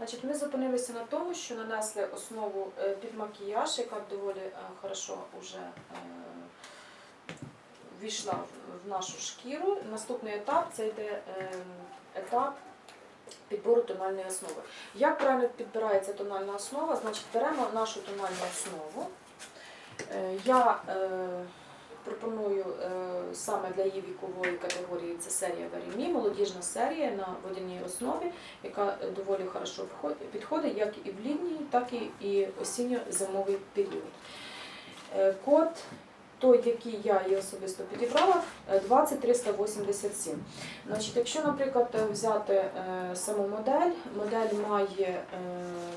Значить, ми зупинилися на тому, що нанесли основу е, під макіяж, яка доволі е, хорошо вже е, війшла в- нашу шкіру. Наступний етап це йде етап підбору тональної основи. Як правильно підбирається тональна основа? Значить, беремо нашу тональну основу. Я пропоную е, саме для її вікової категорії це серія Веремі, молодіжна серія на водяній основі, яка е, доволі хорошо підходить як і в літній, так і, осінньо-зимовий період. Е, Код той, який я її особисто підібрала, е, 20387. Значить, якщо, наприклад, взяти саму модель, модель має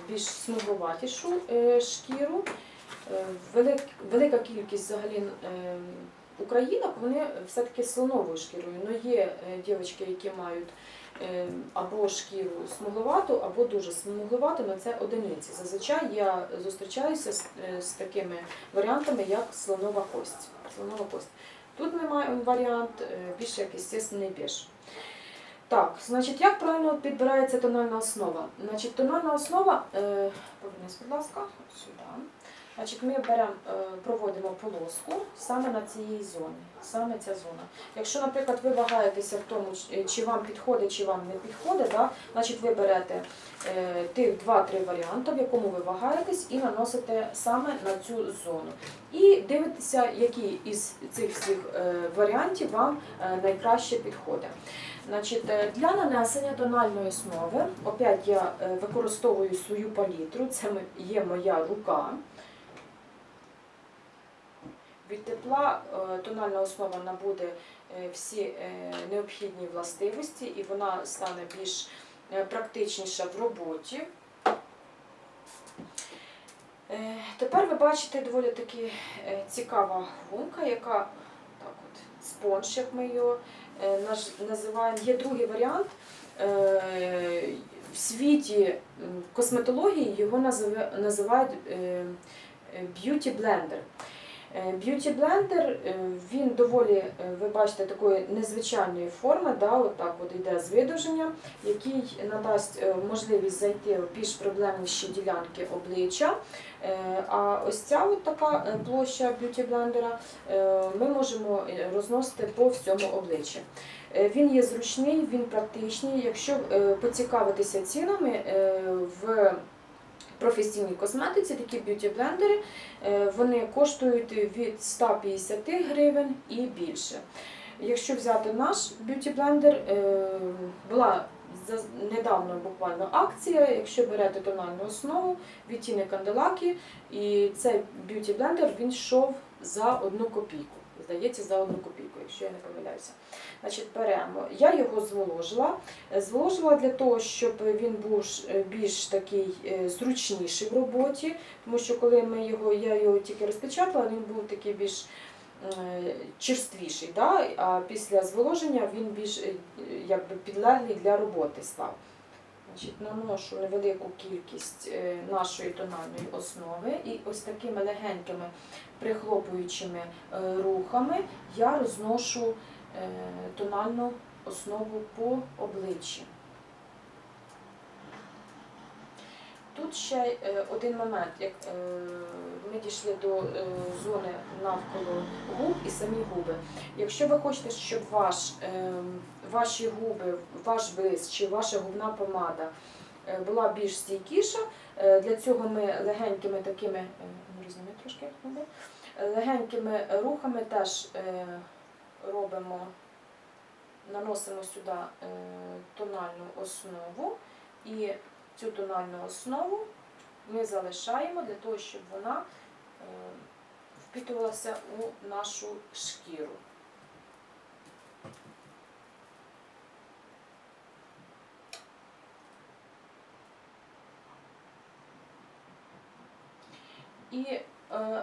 більш смугловатішу е, шкіру, велика кількість взагалі е, українок, вони все-таки слоновою шкірою. Ну, є е, дівчатки, які мають е, або шкіру смугловату, або дуже смугловату, але це одиниці. Зазвичай я зустрічаюся з, е, такими варіантами, як слонова кость. Слонова кость. Тут маємо варіант е, більш як естественний біж. Так, значить, як правильно підбирається тональна основа? Значить, тональна основа, е, повернись, будь ласка, сюди. Значить, ми беремо, е, проводимо полоску саме на цій зоні. Саме ця зона. Якщо, наприклад, ви вагаєтеся в тому, чи- вам підходить, чи вам не підходить, да, значить ви берете е, тих 2-3 варіанти, в якому ви вагаєтесь, і наносите саме на цю зону. І дивитеся, який із цих всіх е, варіантів вам найкраще підходить. Значить, для нанесення тональної основи, опять я використовую свою палітру, це є моя рука. Від тепла е, тональна основа набуде е, всі е, необхідні властивості і вона стане більш практичніша в роботі. Тепер ви бачите доволі таки цікава гумка, яка так от, спонж, як ми його називаємо. Є другий варіант. В світі косметології його називають е, beauty blender. Beauty блендер е, він доволі, е, ви бачите, такої незвичайної форми, да, от от йде з видовженням, який надасть е, можливість зайти в більш проблемніші ділянки обличчя. Е, А ось ця от така площа б'юті блендера е, ми можемо розносити по всьому обличчю. Е, Він є зручний, він практичний. Якщо поцікавитися цінами професійній косметиці, такі б'юті-блендери, вони коштують від 150 гривень і більше. Якщо взяти наш б'юті-блендер, була недавно буквально акція, якщо берете тональну основу, відтінок канделаки, і цей б'юті-блендер він йшов за одну копійку. Здається, за одну копійку, якщо я не помиляюся. Значить, беремо. Я його зволожила. Зволожила для того, щоб він був е, більш такий е, зручніший в роботі, тому що коли ми його, я його тільки розпечатала, він був такий більш е, черствіший, да? а після зволоження він більш якби, підлеглий для роботи став. Значить, наношу невелику кількість нашої тональної основи і ось такими легенькими прихлопуючими е, рухами я розношу е, тональну основу по обличчі. Тут ще е, один момент, як ми дійшли до зони навколо губ і самі губи. Якщо ви хочете, щоб ваш, ваші губи, ваш блиск чи ваша губна помада була більш стійкіша, для цього ми легенькими такими, ну, трошки е, легенькими рухами теж е, робимо, наносимо сюди е, тональну основу і цю тональну основу ми залишаємо для того, щоб вона впитувалася у нашу шкіру. І е,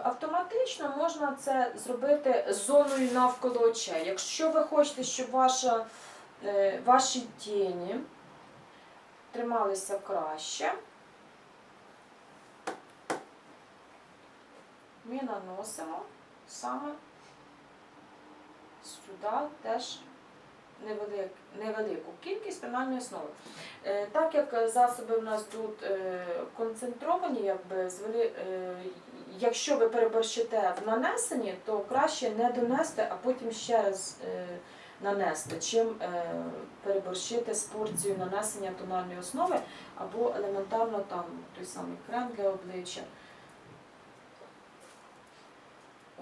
автоматично можна це зробити зоною навколо очей. Якщо ви хочете, щоб ваша, е, ваші тіні трималися краще, ми наносимо саме сюди теж невелику кількість тональної основи. Е, Так як засоби в нас тут е, концентровані, е, якщо ви переборщите в нанесенні, то краще не донести, а потім ще раз нанести, чим переборщити з порцією нанесення тональної основи або елементарно там той самий крем для обличчя.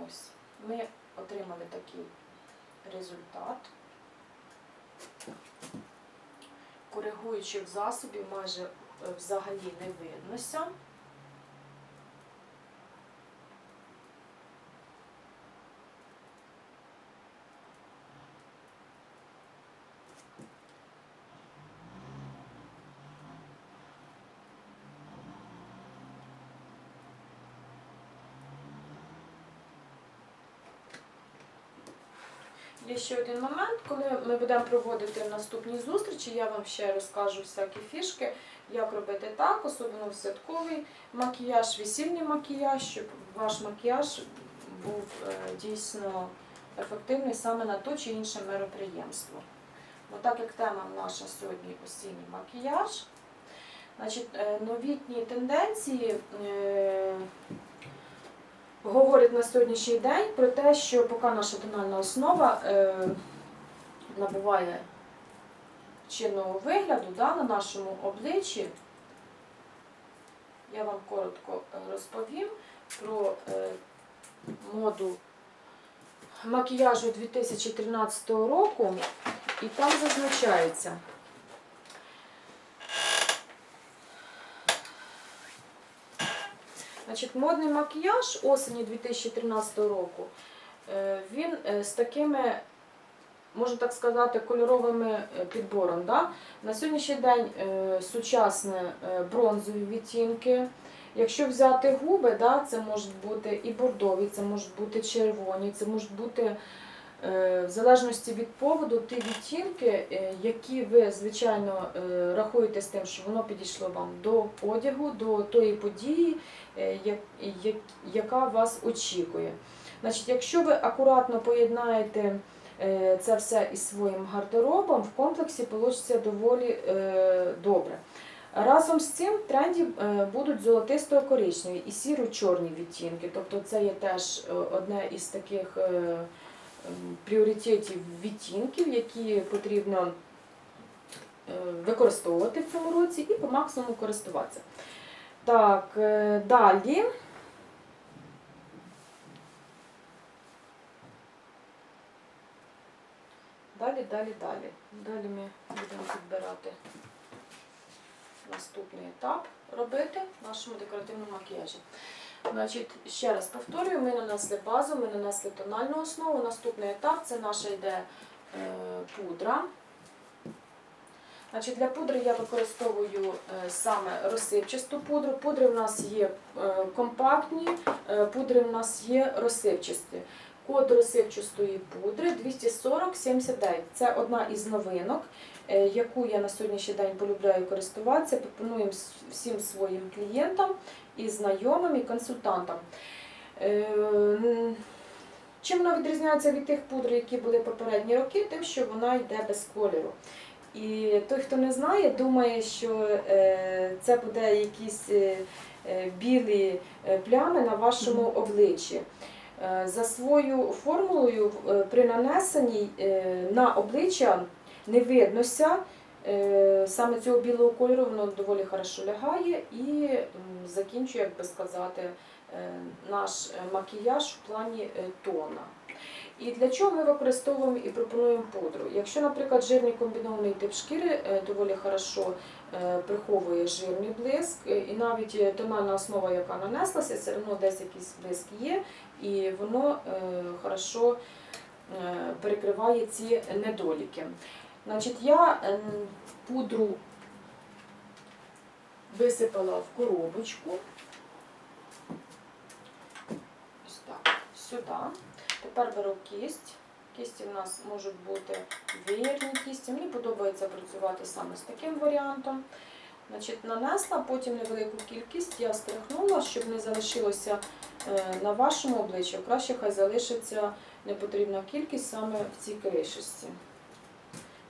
Ось, ми отримали такий результат. Коригуючих засобів майже е, взагалі не виднося. Є ще один момент, коли ми будемо проводити наступні зустрічі, я вам ще розкажу всякі фішки, як робити так, особливо в святковий макіяж, весільний макіяж, щоб ваш макіяж був е, дійсно ефективний саме на то чи інше мероприємство. Бо так як тема наша сьогодні осінній макіяж, значить, е, новітні тенденції. Говорить на сьогоднішній день про те, що поки наша тональна основа е, набуває чинного вигляду да, на нашому обличчі, я вам коротко е, розповім про е, моду макіяжу 2013 року, і там зазначається. Значить, модний макіяж осені 2013 року, е, він е, з такими, можна так сказати, кольоровими е, підбором. Да? На сьогоднішній день сучасні бронзові відтінки. Якщо взяти губи, да, це можуть бути і бордові, це можуть бути червоні, це можуть бути в залежності від поводу ті відтінки, е, які ви, звичайно, е, рахуєте з тим, що воно підійшло вам до одягу, до тої події, е, як- як- яка вас очікує. Значить, якщо ви акуратно поєднаєте е, це все із своїм гардеробом, в комплексі вийде доволі е, добре. Разом з цим в тренді е, будуть золотисто-коричневі і сіро-чорні відтінки. Тобто це є теж е, одне із таких пріоритетів відтінків, які потрібно е, використовувати в цьому році і по максимуму користуватися. Так, е, далі. Далі, далі, далі. Далі ми будемо підбирати наступний етап робити в нашому декоративному макіяжі. Значить, ще раз повторюю, ми нанесли базу, ми нанесли тональну основу. Наступний етап це наша йде е, пудра. Значить, для пудри я використовую е, саме розсипчасту пудру. Пудри в нас є е, компактні, пудри в нас є розсипчасті. Код розсипчастої пудри 240-79. Це одна із новинок, яку я на сьогоднішній день полюбляю користуватися. Пропоную всім своїм клієнтам і знайомим, і консультантам. Е, Чим вона відрізняється від тих пудр, які були попередні роки, тим, що вона йде без кольору. І той, хто не знає, думає, що е, це буде якісь е, білі плями на вашому обличчі. За свою формулою при нанесенні на обличчя не виднося. Е, Саме цього білого кольору воно доволі хорошо лягає і закінчує, як би сказати, е, наш е, макіяж в плані тона. І для чого ми використовуємо і пропонуємо пудру? Якщо, наприклад, жирний комбінований тип шкіри доволі хорошо приховує жирний блиск, і навіть тональна основа, яка нанеслася, все одно десь якийсь блиск є, і воно хорошо перекриває ці недоліки. Значить, я ем, пудру висипала в коробочку. Ось так, сюди. Тепер беру кість. Кісті в нас можуть бути вірні кісті. Мені подобається працювати саме з таким варіантом. Значить, нанесла, потім невелику кількість я стряхнула, щоб не залишилося е, на вашому обличчі. Краще хай залишиться непотрібна кількість саме в цій кришечці.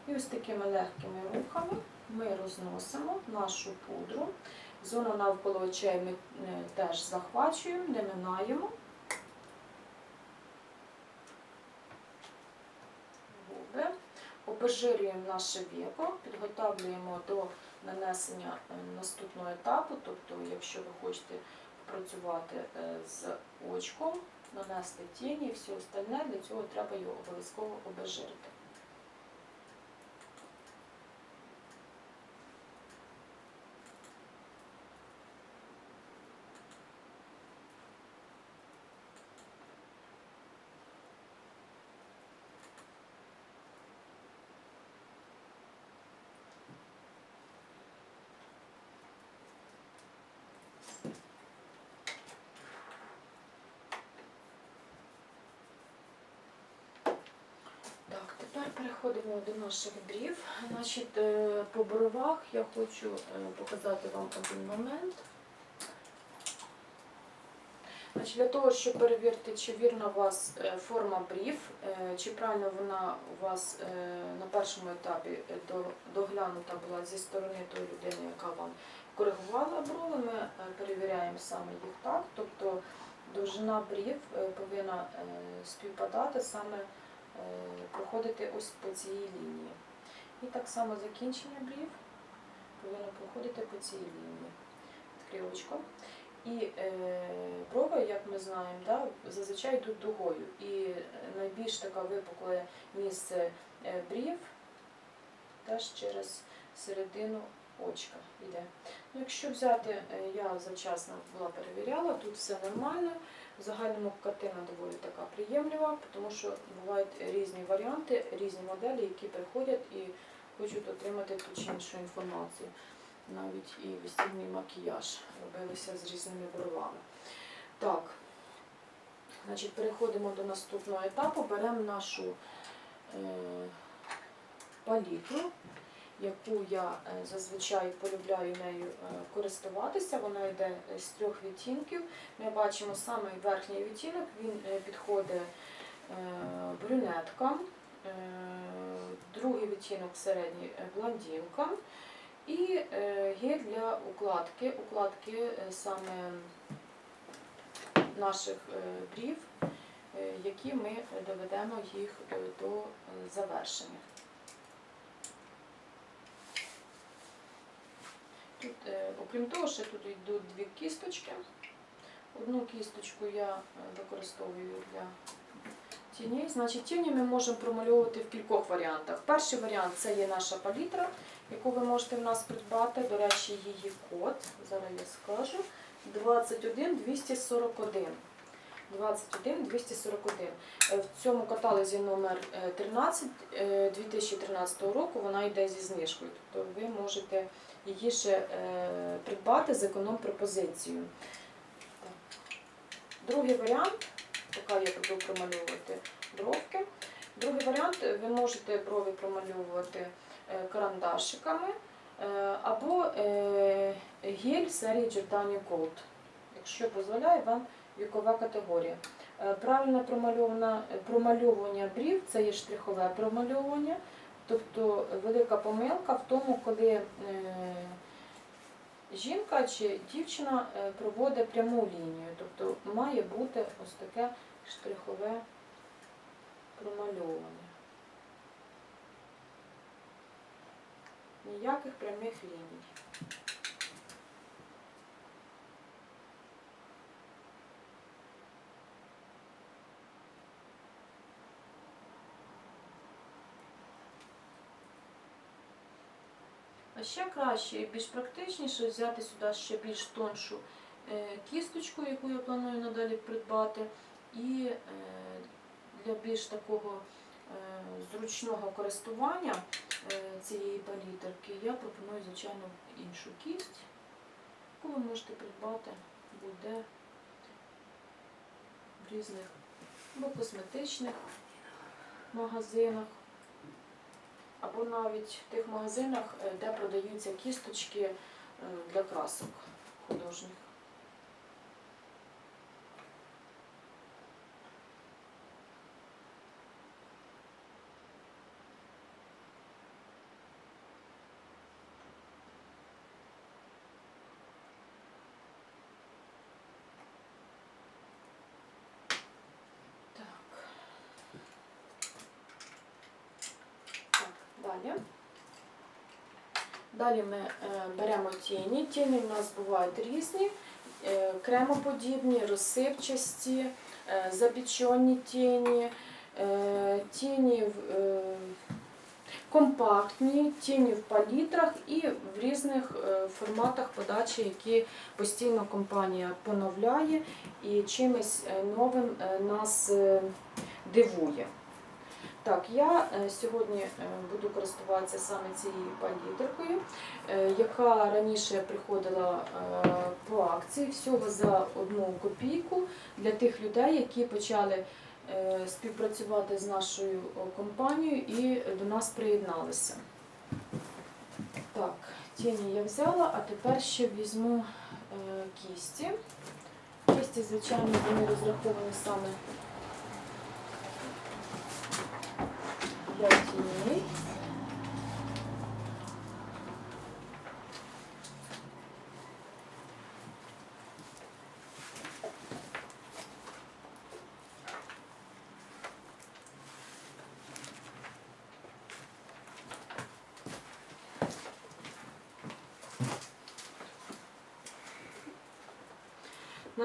І ось такими легкими рухами ми розносимо нашу пудру. Зону навколо очей ми е, теж захвачуємо, не минаємо. Губи. Наше віко, підготовлюємо до нанесення е, наступного етапу. Тобто, якщо ви хочете працювати е, з очком, нанести тіні і все остальне, для цього треба його обов'язково обезжирити. Так, тепер переходимо до наших брів. Значить, е, по бровах я хочу е, показати вам один момент. Значить, для того, щоб перевірити, чи вірна у вас е, форма брів, чи правильно вона у вас на першому етапі доглянута була зі сторони тої людини, яка вам коригувала брови, ми перевіряємо саме їх так. Тобто довжина брів повинна співпадати саме проходити ось по цій лінії. І так само закінчення брів повинно проходити по цій лінії. Відкривочко. І е, брови, як ми знаємо, да, зазвичай йдуть дугою. І е, найбільш таке випукле місце е, брів теж через середину очка йде. Ну, якщо взяти, е, я завчасно була перевіряла, тут все нормально. В загальному картина доволі така приємлива, тому що бувають різні варіанти, різні моделі, які приходять і хочуть отримати ту чи іншу інформацію. Навіть і весільний макіяж робилися з різними бровами. Так, значить, переходимо до наступного етапу. Беремо нашу е, палітру, яку я е, зазвичай полюбляю нею е, користуватися. Вона йде з трьох відтінків. Ми бачимо саме верхній відтінок, він е, підходить брюнеткам, другий відтінок середній блондинкам. І гель для укладки, укладки саме наших брів, які ми доведемо їх до завершення. Тут, е, окрім того, ще тут йдуть дві кісточки. Одну кісточку я е, використовую для тіней. Значить, тіні ми можемо промальовувати в кількох варіантах. Перший варіант це є наша палітра, яку ви можете в нас придбати. До речі, її код, зараз я скажу, 21241. 21241. Е, В цьому каталозі номер е, 13 е, 2013 року вона йде зі знижкою. Тобто ви можете її ще е, придбати з економ-пропозицією. Другий варіант, поки я буду промальовувати бровки. Другий варіант, ви можете брови промальовувати е, карандашиками е, або гель серії Giordani Gold, якщо дозволяє вам вікова категорія. Правильне промальовування брів це є штрихове промальовування. Тобто велика помилка в тому, коли е, жінка чи дівчина е, проводить пряму лінію. Тобто має бути ось таке штрихове промальовування. Ніяких прямих ліній. А ще краще і більш практичніше взяти сюди ще більш тоншу е, кісточку, яку я планую надалі придбати. І е, для більш такого е, зручного користування цієї палітерки я пропоную, звичайно, іншу кість, яку ви можете придбати буде в різних або косметичних магазинах або навіть в тих магазинах, е, де продаються кісточки е, для красок Далі. Далі ми е, беремо тіні. Тіні в нас бувають різні, е, кремоподібні, розсипчасті, е, запічені тіні, тіні компактні, тіні в палітрах і в різних форматах подачі, які постійно компанія поновляє і чимось новим нас дивує. Так, я е, сьогодні е, буду користуватися саме цією палітркою, е, яка раніше приходила по акції всього за одну копійку для тих людей, які почали співпрацювати з нашою компанією і до нас приєдналися. Так, тіні я взяла, а тепер ще візьму кісті. Кісті, звичайно, вони розраховані саме для тіней.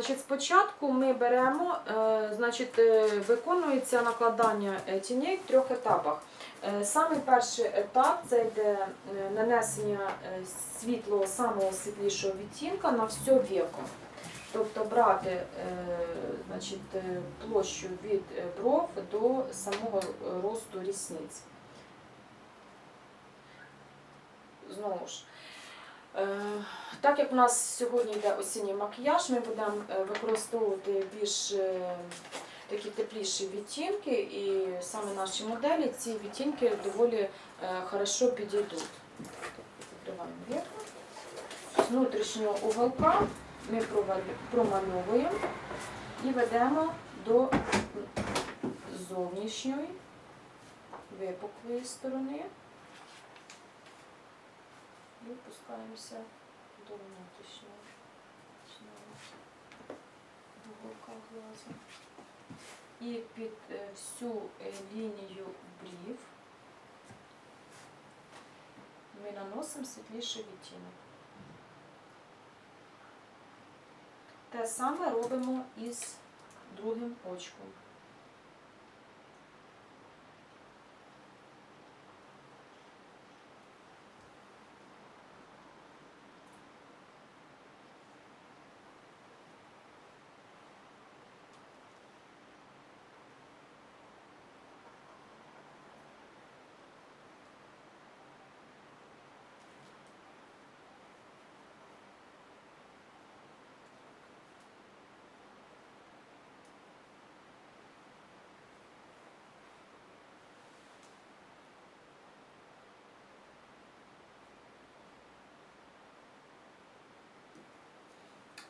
Значить, спочатку ми беремо, е, значить, е, виконується накладання е, тіней в трьох етапах. Самий перший етап це йде нанесення світлого, самого світлішого відтінка на все віко. Тобто брати значить, площу від бров до самого росту рісниць. Знову ж. Е, Так як у нас сьогодні йде осінній макіяж, ми будемо е, використовувати більш е, такі тепліші відтінки, і саме наші моделі ці відтінки доволі хорошо підійдуть. З внутрішнього уголка ми промальовуємо і ведемо до зовнішньої випуклої сторони. І опускаємося до внутрішнього уголка глазу. І під е, всю е, лінію брів ми наносимо світліший відтінок. Те саме робимо із другим очком.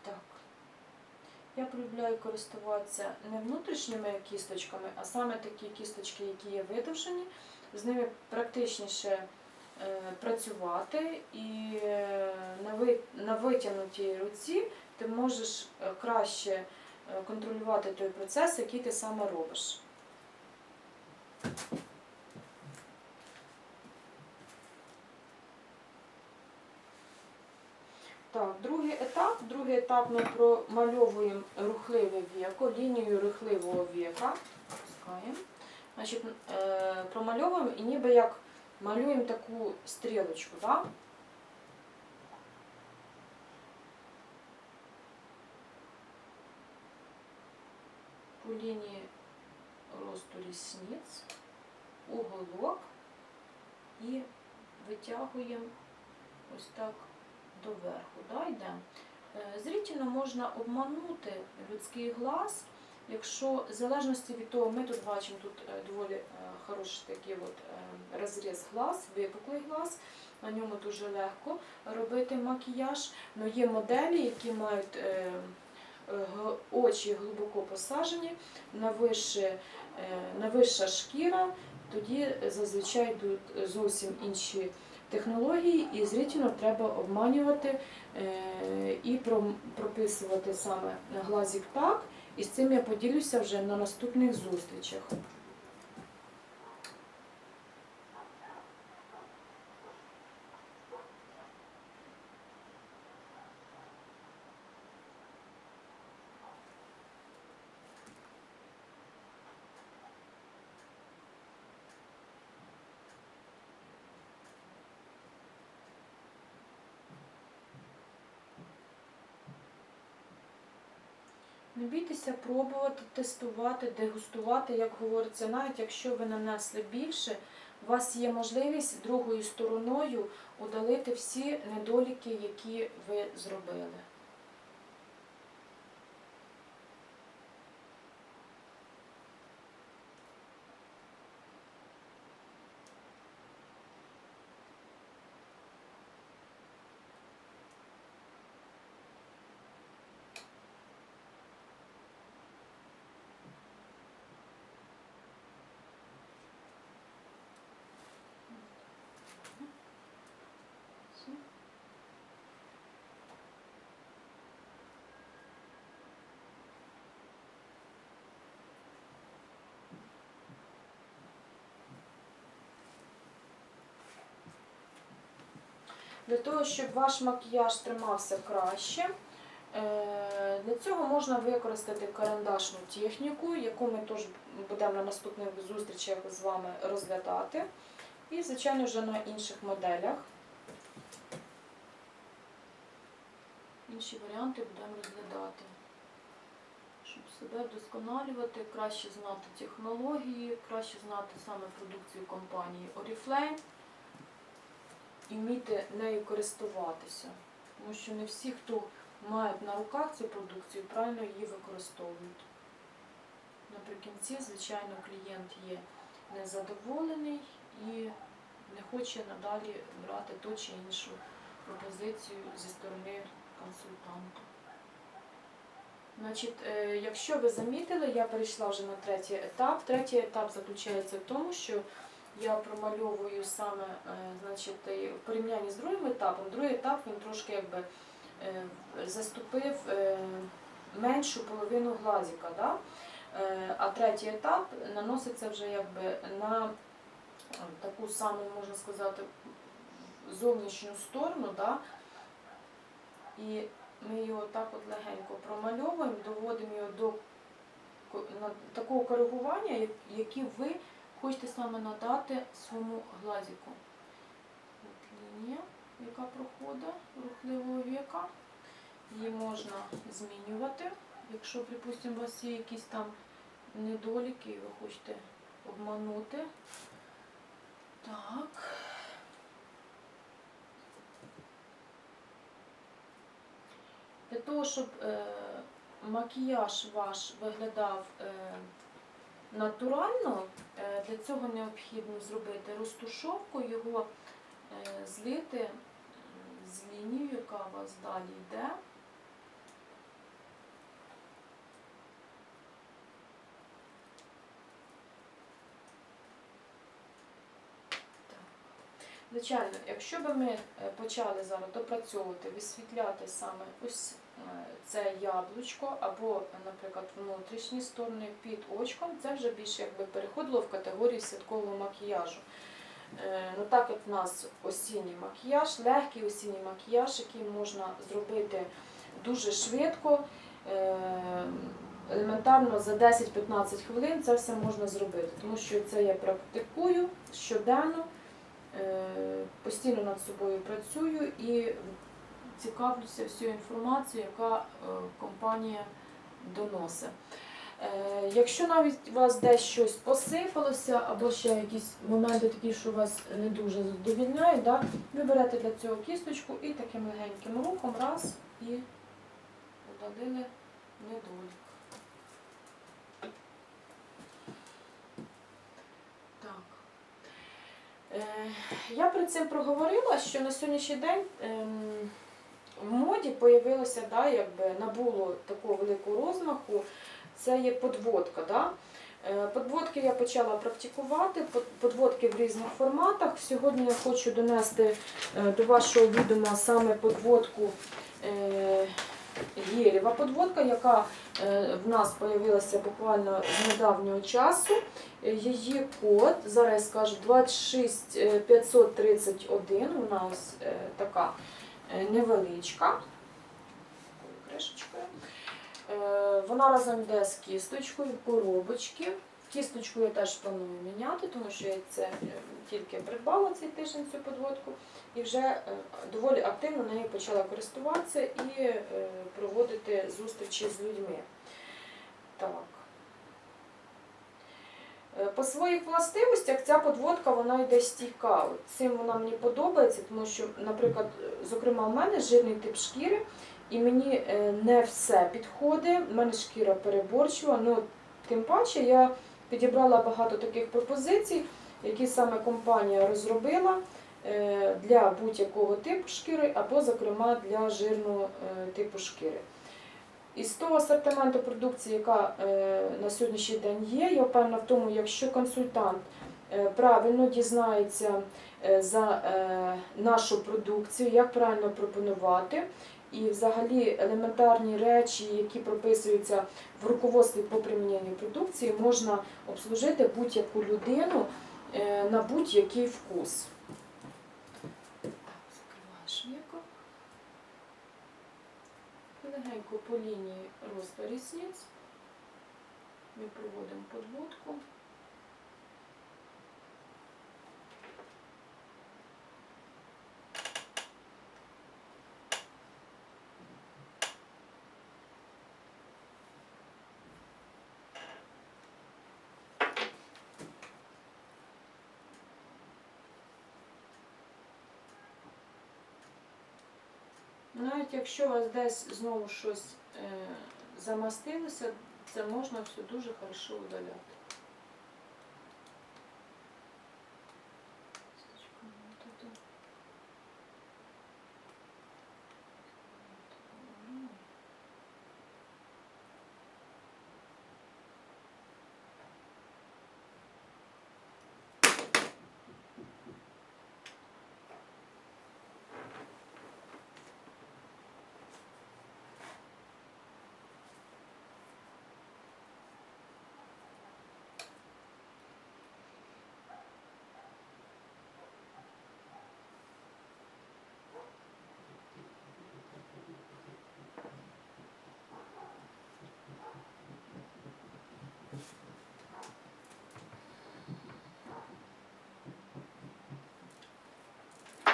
Так. Я полюбляю користуватися не внутрішніми кісточками, а саме такі кісточки, які є видовжені. З ними практичніше е, працювати і е, на, витягнутій руці ти можеш е, краще контролювати той процес, який ти саме робиш. Так, другий етап. Ми промальовуємо рухливе віко, лінію рухливого віка. Значить, е, промальовуємо і ніби як малюємо таку стрілочку. Да? По лінії росту рісниць, уголок і витягуємо ось так доверху. Да, йдемо. Е, Зрительно можна обманути людський глаз, якщо в залежності від того, ми тут бачимо тут е, доволі е, хороший такий от розріз глаз, випуклий глаз, на ньому дуже легко робити макіяж. але є моделі, які мають очі глибоко посаджені, на вище, е, вища шкіра, тоді зазвичай йдуть зовсім інші технології, і зрительно треба обманювати е, і прописувати саме глазик так. І з цим я поділюся вже на наступних зустрічах. Не бійтеся пробувати, тестувати, дегустувати, як говориться, навіть якщо ви нанесли більше, у вас є можливість другою стороною удалити всі недоліки, які ви зробили. Для того, щоб ваш макіяж тримався краще, е, для цього можна використати карандашну техніку, яку ми теж будемо на наступних зустрічах з вами розглядати. І, звичайно, вже на інших моделях. Інші варіанти будемо розглядати. Щоб себе вдосконалювати, краще знати технології, краще знати саме продукцію компанії Oriflame і вміти нею користуватися. Тому що не всі, хто мають на руках цю продукцію, правильно її використовують. Наприкінці, звичайно, клієнт є незадоволений і не хоче надалі брати ту чи іншу пропозицію зі сторони консультанта. Значить, е, якщо ви замітили, я перейшла вже на третій етап. Третій етап заключається в тому, що я промальовую саме е, значить, в порівнянні з другим етапом. Другий етап він трошки якби е, заступив е, меншу половину глазіка. Да? А третій етап наноситься вже якби на таку саму, можна сказати, зовнішню сторону. Да? І ми його так от легенько промальовуємо, доводимо його до такого коригування, як- яке ви хочете саме надати своєму глазіку. От лінія, яка проходить рухливого віка. Її можна змінювати. Якщо, припустимо, у вас є якісь там недоліки, і ви хочете обманути. Так. Для того, щоб е, макіяж ваш виглядав е, натурально, е, для цього необхідно зробити розтушовку, його е, злити з лінією, яка у вас далі йде. Звичайно, якщо б ми е, почали зараз допрацьовувати, висвітляти саме ось е, це яблучко або, наприклад, внутрішні сторони під очком, це вже більше якби переходило в категорію святкового макіяжу. Е, Ну, так як в нас осінній макіяж, легкий осінній макіяж, який можна зробити дуже швидко, е, елементарно за 10-15 хвилин це все можна зробити, тому що це я практикую щоденно, е, постійно над собою працюю і цікавлюся всю інформацією, яка е, компанія доносить. Е, Якщо навіть у вас десь щось посипалося, або ще якісь моменти такі, що вас не дуже задовільняють, да, ви берете для цього кісточку і таким легеньким рухом раз і удалили недолік. Е, Я перед цим проговорила, що на сьогоднішній день ем, в моді появилося, да, якби набуло такого великого розмаху, це є подводка. Да? Е, Подводки я почала практикувати, подводки в різних форматах. Сьогодні я хочу донести е, до вашого відома саме подводку е, подводка, яка в нас з'явилася буквально з недавнього часу. Її код, зараз я скажу 26531, вона ось така невеличка. Такою кришечкою. Е, Вона разом йде з кісточкою в коробочці. Кісточку я теж планую міняти, тому що я це е, тільки придбала цей тиждень цю подводку і вже е, доволі активно нею почала користуватися і е, проводити зустрічі з людьми. Так. Е, По своїх властивостях ця подводка вона йде стійка. Цим вона мені подобається, тому що, наприклад, зокрема, в мене жирний тип шкіри, і мені е, не все підходить. У мене шкіра переборчива. Ну, тим паче я підібрала багато таких пропозицій, які саме компанія розробила е, для будь-якого типу шкіри, або, зокрема, для жирного типу шкіри. Із того асортименту продукції, яка е, на сьогоднішній день є, я впевнена в тому, якщо консультант е, правильно дізнається е, за нашу продукцію, як правильно пропонувати, і взагалі елементарні речі, які прописуються в руководстві по приміненню продукції, можна обслужити будь-яку людину на будь-який вкус. Так, закриваєш віко. Легенько по лінії росту рісниць ми проводимо подводку. Навіть якщо у вас десь знову щось е, замастилося, це можна все дуже хорошо удаляти.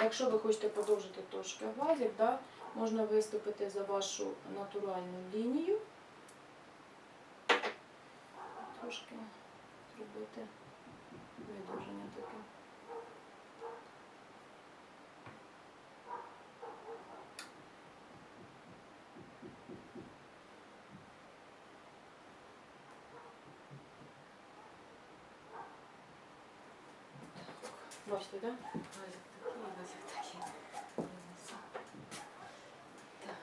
Якщо ви хочете подовжити трошки глазик, да, можна виступити за вашу натуральну лінію. Трошки зробити видовження таке. Бачите, так? Да? Глазик такий, глазик такий. Так.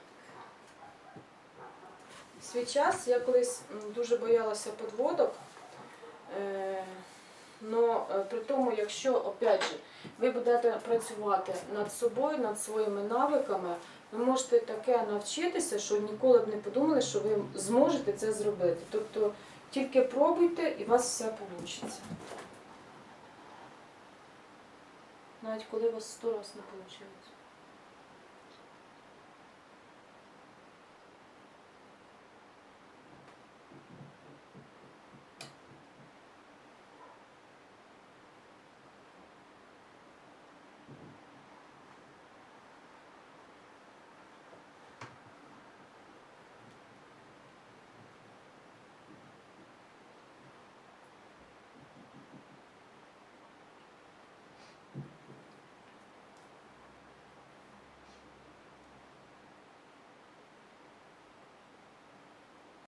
Свій час я колись дуже боялася подводок. Е, Но е, при тому, якщо опять же, ви будете працювати над собою, над своїми навиками, ви можете таке навчитися, що ніколи б не подумали, що ви зможете це зробити. Тобто тільки пробуйте і у вас все вийде. Навіть коли у вас сто разів не виходить.